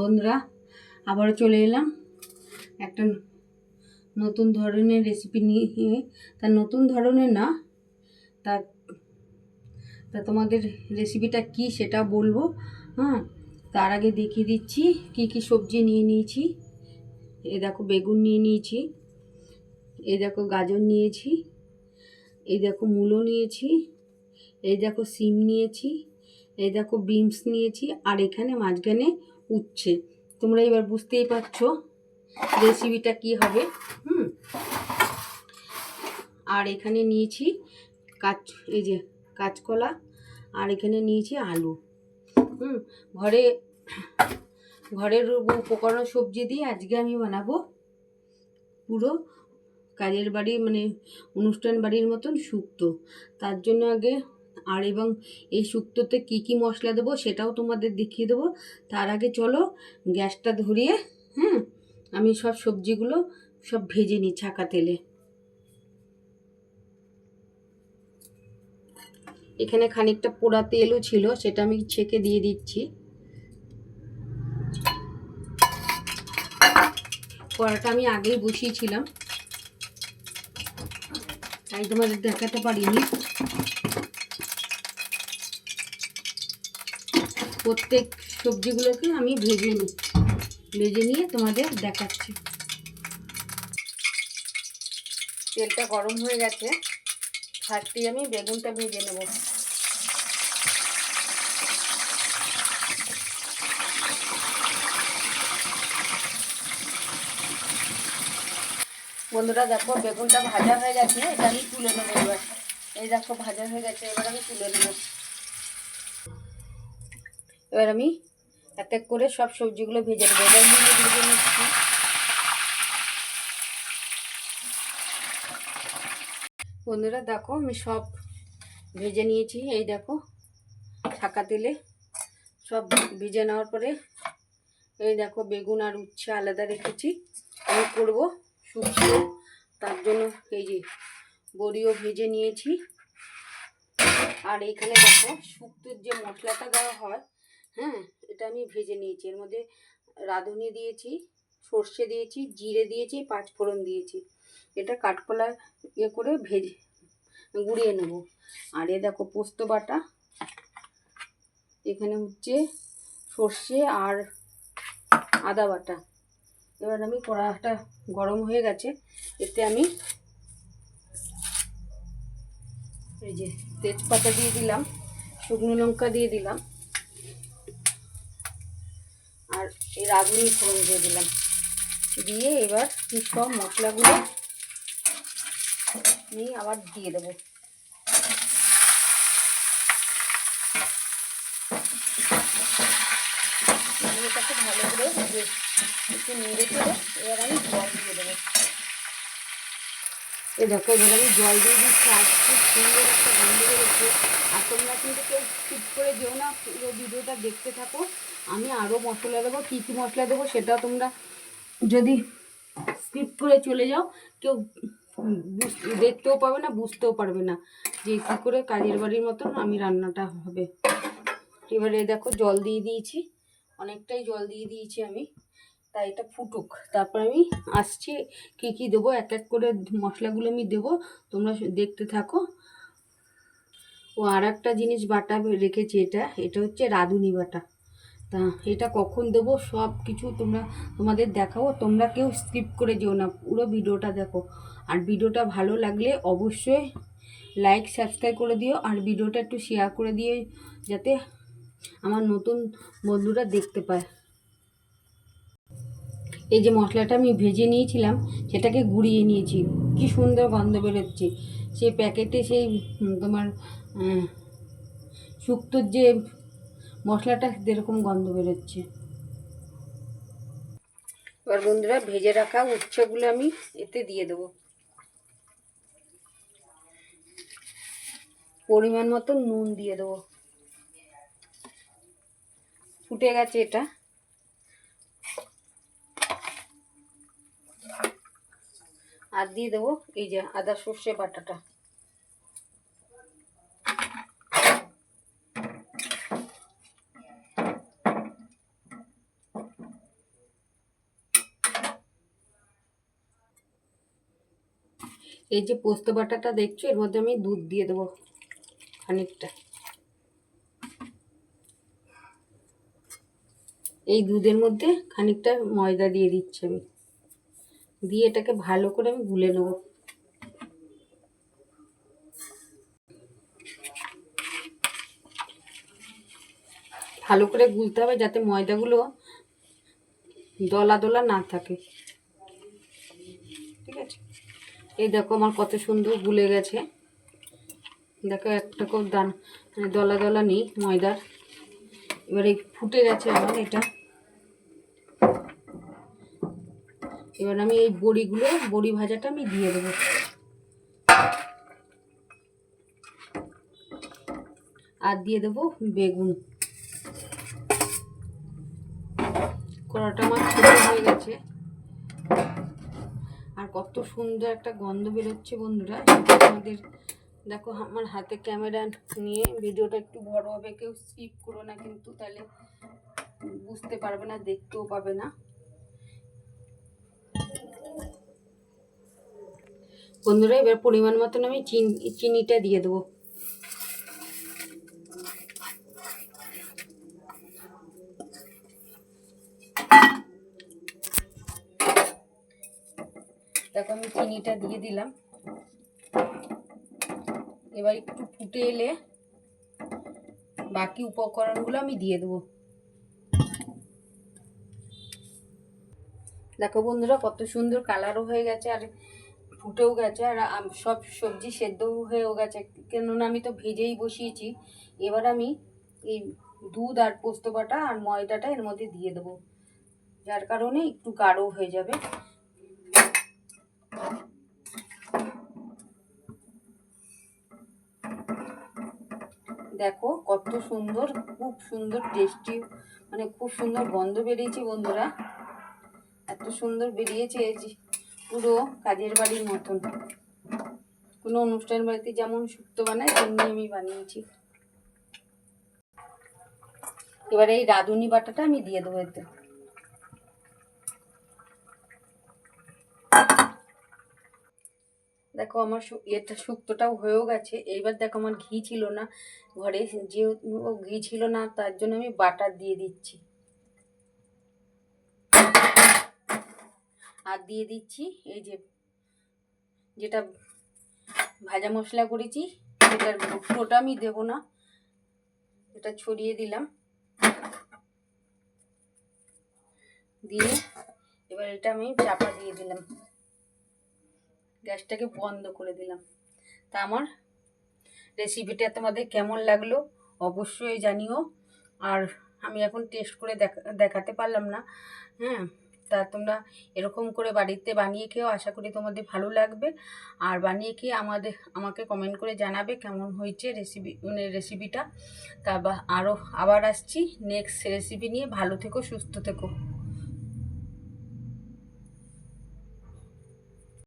বন্ধুরা, আবারও চলে এলাম। একটা নতুন ধরনের রেসিপি নিয়ে, তা নতুন ধরনের না, তা তা তোমাদের রেসিপিটা কি সেটা বলব হ্যাঁ? তার আগে দেখিয়ে দিচ্ছি, কি কি সবজি নিয়ে নিয়েছি। এ দেখো, বেগুন নিয়ে নিয়েছি এই দেখো, গাজর নিয়েছি এই দেখো, মূলো নিয়েছি এই দেখো, সিম নিয়েছি এই দেখো, বিনস নিয়েছি, আর এখানে মাঝখানে উচ্ছে তোমরা এবার বুঝতেই পারছ রেসিপিটা কি হবে। হুম। আর এখানে নিয়েছি কাঁচ, এই যে কাঁচকলা, আর এখানে নিয়েছি আলু। হুম, ঘরে ঘরের উপকরণ সবজি দিয়ে আজকে আমি বানাবো পুরো কাজের বাড়ি মানে অনুষ্ঠান বাড়ির মতন শুক্তো তার জন্য আগে আর এবং এই শুক্তোতে কি কি মশলা দেবো সেটাও তোমাদের দেখিয়ে দেবো। তার আগে চলো গ্যাসটা ধরিয়ে হ্যাঁ আমি সব সবজিগুলো সব ভেজে নিই ছাকা তেলে। এখানে খানিকটা পোড়া তেলও ছিল, সেটা আমি ছেঁকে দিয়ে দিচ্ছি। কড়াটা আমি আগেই বসিয়েছিলাম, তাই তোমাদের দেখাতে পারিনি। প্রত্যেক সবজিগুলোকে আমি ভেজে নিই। ভেজে নিয়ে তোমাদের দেখাচ্ছি। তেলটা গরম হয়ে গেছে। ফার্স্টেই আমি বেগুনটা ভেজে নেব। বন্ধুরা, দেখো বেগুনটা ভাজা হয়ে গেছে। এটা আমি তুলে নেব এবার। এই দেখো, ভাজা হয়ে গেছে। এবার আমি তুলে নেব। এবার আমি এক এক করে সব সবজিগুলো ভেজে নিচ্ছি। বন্ধুরা, দেখো আমি সব ভেজে নিয়েছি। এই দেখো ছাকা তেলে সব ভেজে নেওয়ার পরে এই দেখো বেগুন আর উচ্ছে আলাদা রেখেছি। আমি করব শুকিয়ে তার জন্য এই যে বড়িও ভেজে নিয়েছি। আর এখানে দেখো শুক্তোর যে মশলাটা দেওয়া হয় হ্যাঁ এটা আমি ভেজে নিয়েছি। এর মধ্যে রাঁধুনি দিয়েছি, সর্ষে দিয়েছি, জিরে দিয়েছি পাঁচফোড়ন দিয়েছি। এটা কাঠকলা ইয়ে করে ভেজে, গুঁড়িয়ে নেব। আর এ দেখো পোস্ত বাটা। এখানে হচ্ছে সর্ষে আর আদা বাটা। এবার আমি কড়াটা গরম হয়ে গেছে। এতে আমি এই যে তেজপাতা দিয়ে দিলাম, শুকনো লঙ্কা দিয়ে দিলাম। আর এই রাঁধুনি ফোড়ন দিয়ে দিলাম। দিয়ে এবার সব মশলাগুলো নিয়ে আবার দিয়ে দেবো। ভালো করে একটু নেড়ে ফেলে এবার আমি জল দিয়ে এ দেখো, এবার আমি জল দিয়ে দিচ্ছি, আর খুব সুন্দর একটা গন্ধ বেরোচ্ছে। আর তোমরা কিন্তু কেউ স্কিপ করে যেও না, পুরো ভিডিওটা দেখতে থাকো। আমি আরও মশলা দেবো, কী কী মশলা দেবো সেটা তোমরা যদি স্কিপ করে চলে যাও, কেউ দেখতেও পাবে না, বুঝতেও পারবে না যে কী করে কাজের বাড়ির মতন আমি রান্নাটা হবে। এবারে দেখো, জল দিয়ে দিয়েছি, অনেকটাই জল দিয়ে দিয়েছি আমি। তাই এটা ফুটুক। তারপর আমি আসছি, কি কি দেবো, এক এক করে মশলাগুলো আমি দেবো। তোমরা দেখতে থাকো। ও আর একটা জিনিস বাটা রেখেছি এটা। এটা হচ্ছে রাঁধুনি বাটা। তা এটা কখন দেবো, সব কিছু তোমরা, তোমাদের দেখাবো তোমরা কেউ স্কিপ করে যেও না, পুরো ভিডিওটা দেখো। আর ভিডিওটা ভালো লাগলে অবশ্যই লাইক, সাবস্ক্রাইব করে দিও। আর ভিডিওটা একটু শেয়ার করে দিয়ে যাতে আমার নতুন বন্ধুরা দেখতে পায়। এই যে মশলাটা আমি ভেজে নিয়েছিলাম, সেটাকে গুঁড়িয়ে নিয়েছি। কি সুন্দর গন্ধ বেরোচ্ছে। সেই প্যাকেটে সেই তোমার শুক্তোর যে মশলাটা যেরকম গন্ধ বেরোচ্ছে। এবার বন্ধুরা, ভেজে রাখা উচ্ছেগুলো আমি এতে দিয়ে দেবো। পরিমাণ মতো নুন দিয়ে দেবো। ফুটে গেছে এটা। আর দিয়ে দেবো এই যে আদা, সর্ষে, বাটাটা। এই যে পোস্ত বাটাটা দেখছ, এর মধ্যে আমি দুধ দিয়ে দেবো খানিকটা। এই দুধের মধ্যে খানিকটা ময়দা দিয়ে দিচ্ছি আমি। দিয়ে এটাকে ভালো করে আমি গুলে নেব। ভালো করে গুলতে হবে যাতে ময়দাগুলো দলা দলা না থাকে। ঠিক আছে? এই দেখো আমার কত সুন্দর গুলে গেছে। দেখো একটা খুব দান মানে দলা দলা নেই ময়দার। এবার ফুটে গেছে আমার এটা। এবার আমি এই বড়িগুলো, বড়ি ভাজাটা আমি দিয়ে দেবো। আর দিয়ে দেবো বেগুন। কড়াটা আমার ছোটো হয়ে গেছে। আর কত সুন্দর একটা গন্ধ বেরোচ্ছে বন্ধুরা। আমাদের, দেখো আমার হাতে ক্যামেরা নিয়ে ভিডিওটা একটু বড় হবে, কেউ স্কিপ করো না কিন্তু তাহলে বুঝতে পারবে না, দেখতেও পাবে না। বন্ধুরা, এবার পরিমাণ মতন আমি চিনি, চিনিটা দিয়ে দেবো। দেখো, আমি চিনিটা দিয়ে দিলাম। এবার একটু ফুটে এলে বাকি উপকরণগুলো আমি দিয়ে দেবো। দেখো বন্ধুরা, কত সুন্দর কালারও হয়ে গেছে। আর ফুটেও গেছে আর সব সবজি সেদ্ধও হয়েও গেছে। কেননা আমি তো ভেজেই বসিয়েছি। এবার আমি এই দুধ আর পোস্ত বাটা আর ময়দাটা এর মধ্যে দিয়ে দেবো। যার কারণে একটু গাঢ় হয়ে যাবে। দেখো কত সুন্দর, খুব সুন্দর টেস্টি মানে খুব সুন্দর গন্ধ বেরিয়েছে বন্ধুরা। এত সুন্দর বেরিয়েছে পুরো কাজের বাড়ির মতন। কোনো অনুষ্ঠান বাড়িতে যেমন শুক্তো বানায়, তেমনি আমি বানিয়েছি। এবার এই রাঁধুনি বাটাটা আমি দিয়ে দেবো এতে। দেখো আমার এটা শুক্তোটাও হয়েও গেছে। এইবার দেখো আমার ঘি ছিল না। ঘরে যেহেতু ঘি ছিল না, তার জন্য আমি বাটার দিয়ে দিচ্ছি। আর দিয়ে দিচ্ছি এই যে, যেটা ভাজা মশলা করেছি, সেটার পুরোটা আমি দেবো না। এটা ছড়িয়ে দিলাম। দিয়ে এবার এটা আমি চাপা দিয়ে দিলাম। গ্যাসটাকে বন্ধ করে দিলাম। তা আমার রেসিপিটা তোমাদের কেমন লাগল অবশ্যই জানিও। আর আমি এখন টেস্ট করে দেখা, দেখাতে পারলাম না। হ্যাঁ তা তোমরা এরকম করে বাড়িতে বানিয়ে খেয়েও আশা করি তোমাদের ভালো লাগবে। আর বানিয়ে খেয়ে আমাদের, আমাকে কমেন্ট করে জানাবে কেমন হয়েছে রেসিপি মানে রেসিপিটা তা আরও আবার আসছি নেক্সট রেসিপি নিয়ে। ভালো থেকো, সুস্থ থেকো।